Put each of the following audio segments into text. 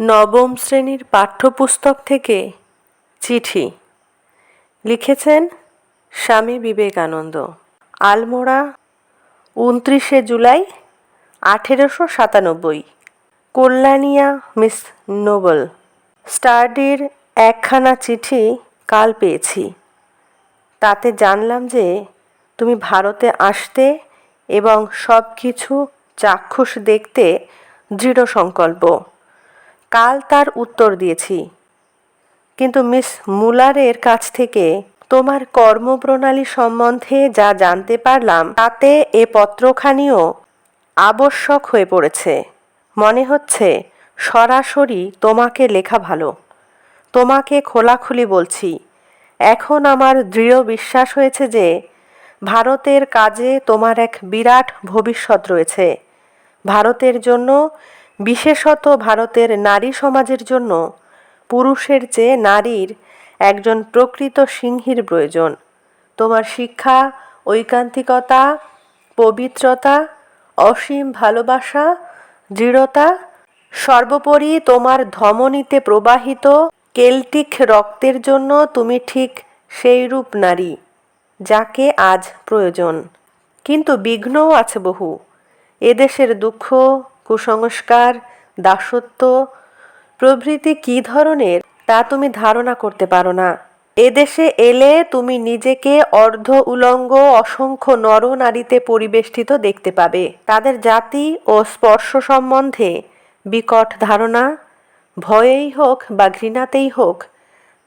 নবম শ্রেণির পাঠ্যপুস্তক থেকে চিঠি। লিখেছেন স্বামী বিবেকানন্দ। আলমোড়া, উনত্রিশে জুলাই, আঠেরোশো সাতানব্বই। কল্যাণিয়া, মিস নোবেল। স্টাডির একখানা চিঠি কাল পেয়েছি। তাতে জানলাম যে তুমি ভারতে আসতে এবং সব কিছু চাক্ষুষ দেখতে দৃঢ় সংকল্প কাল তার উত্তর দিয়েছি। কিন্তু মিস মুলারের কাছ থেকে তোমার কর্মপ্রণালী সম্বন্ধে যা জানতে পারলাম, তাতে এ পত্রখানিও আবশ্যক হয়ে পড়েছে। মনে হচ্ছে সরাসরি তোমাকে লেখা ভালো। তোমাকে খোলাখুলি বলছি, এখন আমার দৃঢ় বিশ্বাস হয়েছে যে ভারতের কাজে তোমার এক বিরাট ভবিষ্যৎ রয়েছে। ভারতের জন্য বিশেষত ভারতের নারী সমাজের জন্য পুরুষের চেয়ে নারীর একজন প্রকৃত সিংহীর প্রয়োজন। তোমার শিক্ষা, ঐকান্তিকতা, পবিত্রতা, অসীম ভালোবাসা, দৃঢ়তা, সর্বোপরি তোমার ধমনীতে প্রবাহিত কেল্টিক রক্তের জন্য তুমি ঠিক সেইরূপ নারী, যাকে আজ প্রয়োজন। কিন্তু বিঘ্নও আছে বহু। এদেশের দুঃখ কুসংস্কার, দাসত্ব, প্রভৃতি কী ধরনের তা তুমি ধারণা করতে পারো না। এদেশে এলে তুমি নিজেকে অর্ধ উলঙ্গ, অসংখ্য নরনারীতে পরিবেষ্টিত দেখতে পাবে। তাদের জাতি ও স্পর্শ সম্বন্ধে বিকট ধারণা, ভয়েই হোক বা ঘৃণাতেই হোক,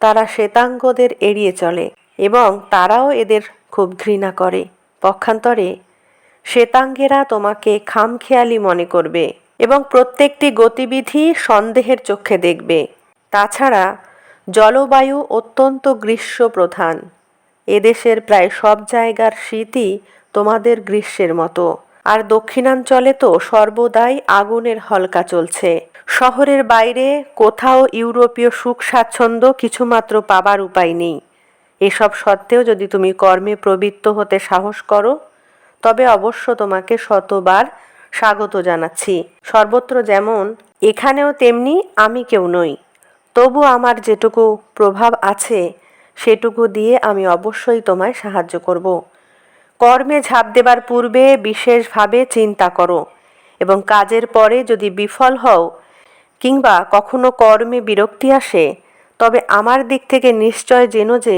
তারা শ্বেতাঙ্গদের এড়িয়ে চলে এবং তারাও এদের খুব ঘৃণা করে। পক্ষান্তরে শ্বেতাঙ্গেরা তোমাকে খামখেয়ালি মনে করবে এবং প্রত্যেকটি গতিবিধি সন্দেহের চোখে দেখবে। তাছাড়া জলবায়ু অত্যন্ত গ্রীষ্ম প্রধান এদেশের প্রায় সব জায়গার শীতই তোমাদের গ্রীষ্মের মতো। আর দক্ষিণাঞ্চলে তো সর্বদাই আগুনের হলকা চলছে। শহরের বাইরে কোথাও ইউরোপীয় সুখ স্বাচ্ছন্দ্য কিছুমাত্র পাবার উপায় নেই। এসব সত্ত্বেও যদি তুমি কর্মে প্রবৃত্ত হতে সাহস করো তবে অবশ্য তোমাকে শতবার স্বাগত জানাচ্ছি। সর্বত্র যেমন, এখানেও তেমনি আমি কেউ নই। তবু আমার যেটুকু প্রভাব আছে, সেটুকু দিয়ে আমি অবশ্যই তোমায় সাহায্য করব। কর্মে ঝাঁপ দেবার পূর্বে বিশেষভাবে চিন্তা করো এবং কাজের পরে যদি বিফল হও কিংবা কখনো কর্মে বিরক্তি আসে, তবে আমার দিক থেকে নিশ্চয় জেনো যে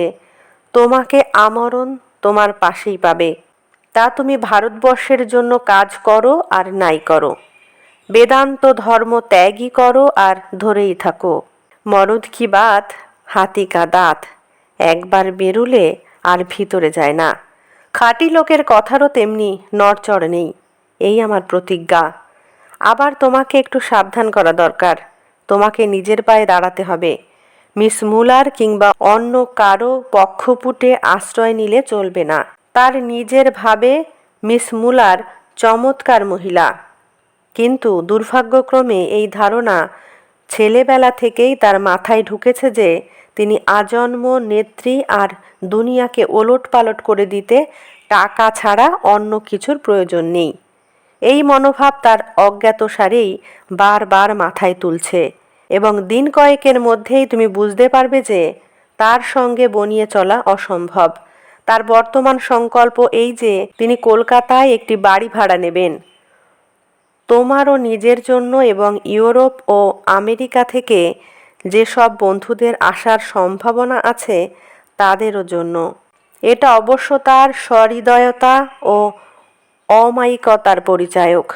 তোমাকে আমরণ তোমার পাশেই পাবে। তা তুমি ভারতবর্ষের জন্য কাজ করো আর নাই করো। বেদান্ত ধর্ম ত্যাগই করো আর ধরেই থাকো। মরদ কি বাত, হাতি কা দাঁত। একবার বেরুলে আর ভিতরে যায় না। খাঁটি লোকের কথারও তেমনি নড়চড় নেই। এই আমার প্রতিজ্ঞা। আবার তোমাকে একটু সাবধান করা দরকার। তোমাকে নিজের পায়ে দাঁড়াতে হবে। মিস মুলার কিংবা অন্য কারও পক্ষপুটে আশ্রয় নিলে চলবে না। তার নিজের ভাবে মিস মুলার চমৎকার মহিলা। কিন্তু দুর্ভাগ্যক্রমে এই ধারণা ছেলেবেলা থেকেই তার মাথায় ঢুকেছে যে তিনি আজন্ম, নেত্রী আর দুনিয়াকে ওলট পালট করে দিতে টাকা ছাড়া অন্য কিছুর প্রয়োজন নেই। এই মনোভাব তার অজ্ঞাত সারেই বারবার মাথায় তুলছে এবং দিন কয়েকের মধ্যেই তুমি বুঝতে পারবে যে তার সঙ্গে বনিয়ে চলা অসম্ভব। তার বর্তমান সংকল্প এই যে, তিনি কলকাতায় একটি বাড়ি ভাড়া নেবেন। তোমারও নিজের জন্য এবং ইউরোপ ও আমেরিকা থেকে যেসব বন্ধুদের আসার সম্ভাবনা আছে, তাদেরও জন্য। এটা অবশ্য তার সহৃদয়তা ও অমায়িকতার পরিচায়ক।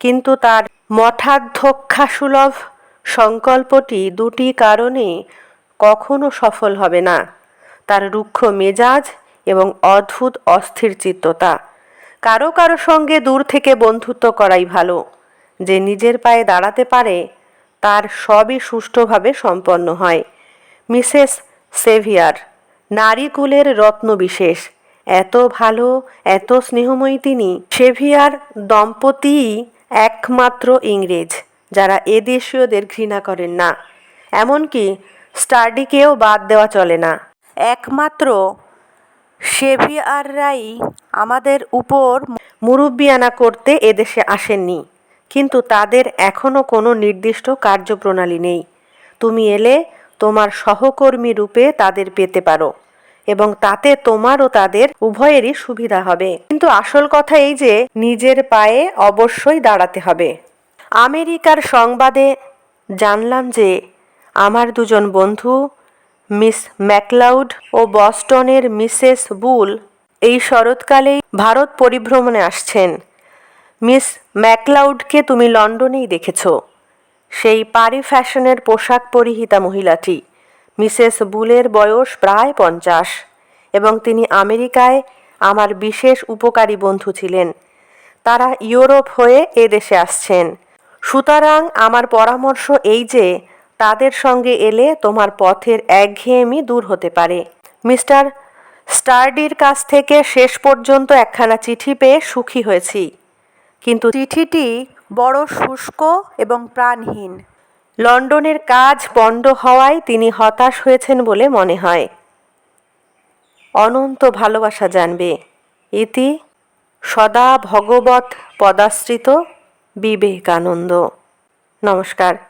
কিন্তু তার মঠাধ্যক্ষাসুলভ সংকল্পটি দুটি কারণে কখনো সফল হবে না। তার রুক্ষ মেজাজ এবং অদ্ভুত অস্থির চিত্ততা। কারও কারও সঙ্গে দূর থেকে বন্ধুত্ব করাই ভালো। যে নিজের পায়ে দাঁড়াতে পারে, তার সবই সুষ্ঠুভাবে সম্পন্ন হয়। মিসেস সেভিয়ার নারীকুলের রত্ন বিশেষ। এত ভালো, এত স্নেহময়ী তিনি। সেভিয়ার দম্পতিই একমাত্র ইংরেজ, যারা এদেশীয়দের ঘৃণা করেন না। এমনকি স্টাডিকেও বাদ দেওয়া চলে না। একমাত্র সেভিয়াররাই আমাদের উপর মুরব্বিয়ানা করতে এদেশে আসেননি। কিন্তু তাদের এখনও কোনো নির্দিষ্ট কার্যপ্রণালী নেই। তুমি এলে তোমার সহকর্মী রূপে তাদের পেতে পারো এবং তাতে তোমার ও তাদের উভয়েরই সুবিধা হবে। কিন্তু আসল কথা এই যে, নিজের পায়ে অবশ্যই দাঁড়াতে হবে। আমেরিকার সংবাদে জানলাম যে, আমার দুজন বন্ধু মিস ম্যাকলাউড ও বস্টনের মিসেস বুল এই শরৎকালেই ভারত পরিভ্রমণে আসছেন। মিস ম্যাকলাউডকে তুমি লন্ডনেই দেখেছ। সেই পারি ফ্যাশনের পোশাক পরিহিতা মহিলাটি, মিসেস বুলের বয়স প্রায় পঞ্চাশ এবং তিনি আমেরিকায় আমার বিশেষ উপকারী বন্ধু ছিলেন। তারা ইউরোপ হয়ে এ দেশে আসছেন। সুতরাং আমার পরামর্শ এই যে তাদের সঙ্গে এলে তোমার পথের একঘেয়েমি দূর হতে পারে। মিস্টার স্টার্ডির কাছ থেকে শেষ পর্যন্ত একখানা চিঠি পেয়ে সুখী হয়েছি। কিন্তু চিঠিটি বড় শুষ্ক এবং প্রাণহীন। লন্ডনের কাজ পণ্ড হওয়ায় তিনি হতাশ হয়েছেন বলে মনে হয়। অনন্ত ভালোবাসা জানবে। ইতি সদা ভগবত পদাশ্রিত বিবেকানন্দ। নমস্কার।